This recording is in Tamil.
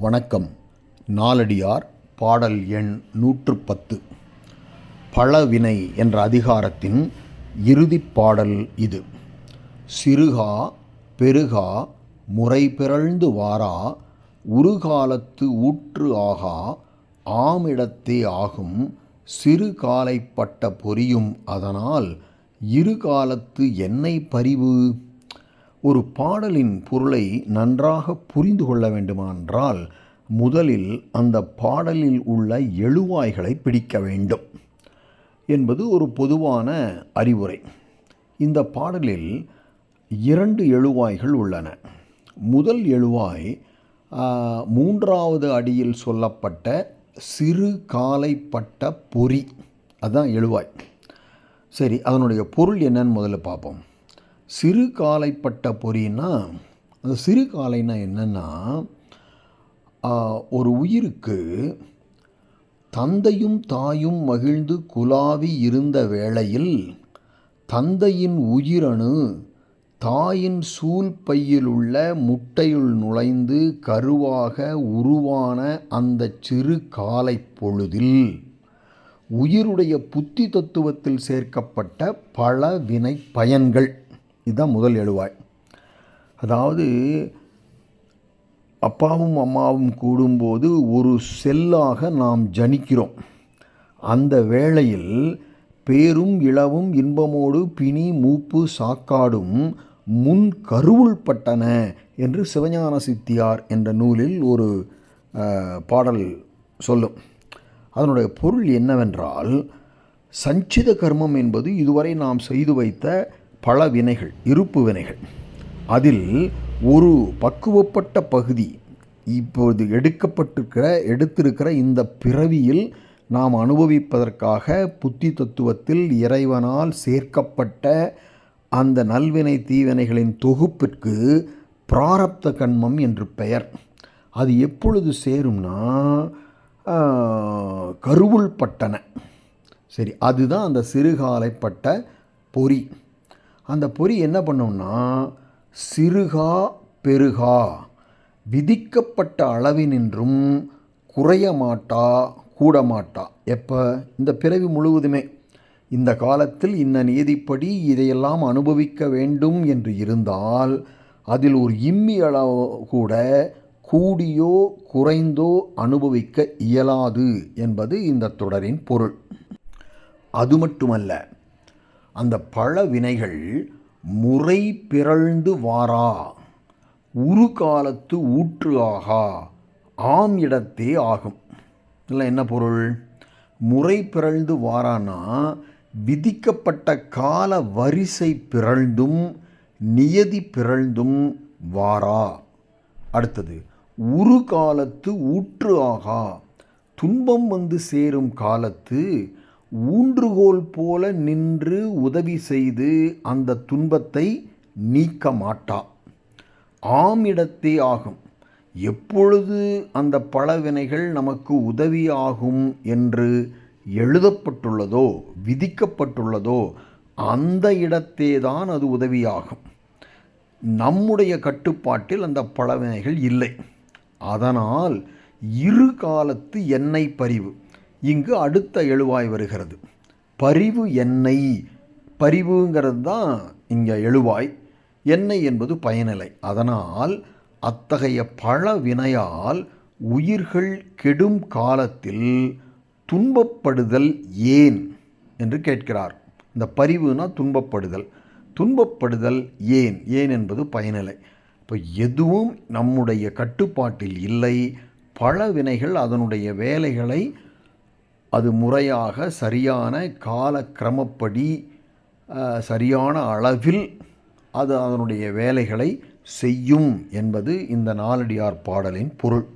வணக்கம். நாலடியார் பாடல் எண் நூற்று பத்து பழவினை என்ற அதிகாரத்தின் இறுதிப் பாடல் இது. சிறுகா பெருகா முறை பிறழ்ந்து வாரா உருகாலத்து ஊற்று ஆகா ஆமிடத்தே ஆகும் சிறு காலைப்பட்ட பொரியும் அதனால் இருகாலத்து என்னை பரிவு. ஒரு பாடலின் பொருளை நன்றாக புரிந்து கொள்ள வேண்டுமென்றால் முதலில் அந்த பாடலில் உள்ள எழுவாய்களை பிடிக்க வேண்டும் என்பது ஒரு பொதுவான அறிவுரை. இந்த பாடலில் இரண்டு எழுவாய்கள் உள்ளன. முதல் எழுவாய் மூன்றாவது அடியில் சொல்லப்பட்ட சிறு காலைப்பட்ட பொறி. அதுதான் எழுவாய். சரி அதனுடைய பொருள் என்னன்னு முதல்ல பார்ப்போம். சிறு காலைப்பட்ட பொறின்னா அந்த சிறு காலைன்னா என்னென்னா ஒரு உயிருக்கு தந்தையும் தாயும் மகிழ்ந்து குலாவி இருந்த வேளையில் தந்தையின் உயிரணு தாயின் சூல் பையில் உள்ள முட்டையுள் நுழைந்து கருவாக உருவான அந்த சிறு காலை பொழுதில் உயிருடைய புத்தி தத்துவத்தில் சேர்க்கப்பட்ட பல வினை பயன்கள். இதுதான் முதல் எழுவாய். அதாவது அப்பாவும் அம்மாவும் கூடும்போது ஒரு செல்லாக நாம் ஜனிக்கிறோம். அந்த வேளையில் பேரும் இளவும் இன்பமோடு பிணி மூப்பு சாக்காடும் முன் கருவுள் பட்டன என்று சிவஞான சித்தியார் என்ற நூலில் ஒரு பாடல் சொல்லும். அதனுடைய பொருள் என்னவென்றால் சஞ்சித கர்மம் என்பது இதுவரை நாம் செய்து வைத்த பல வினைகள் இருப்பு வினைகள். அதில் ஒரு பக்குவப்பட்ட பகுதி இப்போது எடுக்கப்பட்டிருக்கிற எடுத்திருக்கிற இந்த பிறவியில் நாம் அனுபவிப்பதற்காக புத்தி தத்துவத்தில் இறைவனால் சேர்க்கப்பட்ட அந்த நல்வினை தீவினைகளின் தொகுப்பிற்கு பிராரப்த கண்மம் என்று பெயர். அது எப்பொழுது சேரும்னா கருவுள் பட்டன. சரி அதுதான் அந்த சிறுகாலைப்பட்ட பொறி. அந்த பொறி என்ன பண்ணும்னா சிறுகா பெருகா விதிக்கப்பட்ட அளவினின்றும் குறைய மாட்டா கூட மாட்டா. எப்போ? இந்த பிறவி முழுவதுமே. இந்த காலத்தில் இந்த நீதிப்படி இதையெல்லாம் அனுபவிக்க வேண்டும் என்று இருந்தால் அதில் ஒரு இம்மி அளவு கூட கூடியோ குறைந்தோ அனுபவிக்க இயலாது என்பது இந்த தொடரின் பொருள். அது மட்டுமல்ல அந்த பழ வினைகள் முறை பிறழ்ந்து வாரா உரு காலத்து ஊற்று ஆகா ஆம் இடத்தே ஆகும். இதில் என்ன பொருள்? முறை பிறழ்ந்து வாரானா விதிக்கப்பட்ட கால வரிசை பிறழ்ந்தும் நியதி பிறழ்ந்தும் வாரா. அடுத்தது உரு காலத்து ஊற்று ஆகா துன்பம் வந்து சேரும் காலத்து ஊன்றுகோல் போல நின்று உதவி செய்து அந்த துன்பத்தை நீக்க மாட்டா ஆமிடத்தே ஆகும். எப்பொழுது அந்த பழவினைகள் நமக்கு உதவியாகும் என்று எழுதப்பட்டுள்ளதோ விதிக்கப்பட்டுள்ளதோ அந்த இடத்தே தான் அது உதவியாகும். நம்முடைய கட்டுப்பாட்டில் அந்த பழவினைகள் இல்லை. அதனால் இரு காலத்து எண்ணெய் பரிவு. இங்கு அடுத்த எழுவாய் வருகிறது. பரிவு எண்ணெய். பரிவுங்கிறது தான் இங்கே எழுவாய். எண்ணெய் என்பது பயனிலை. அதனால் அத்தகைய பழ வினையால் உயிர்கள் கெடும் காலத்தில் துன்பப்படுதல் ஏன் என்று கேட்கிறார். இந்த பரிவுனா துன்பப்படுதல். துன்பப்படுதல் ஏன்? ஏன் என்பது பயனிலை. இப்போ எதுவும் நம்முடைய கட்டுப்பாட்டில் இல்லை. பல வினைகள் அதனுடைய வேலைகளை அது முறையாக சரியான காலக்கிரமப்படி சரியான அளவில் அது அதனுடைய வேலைகளை செய்யும் என்பது இந்த நாலடியார் பாடலின் பொருள்.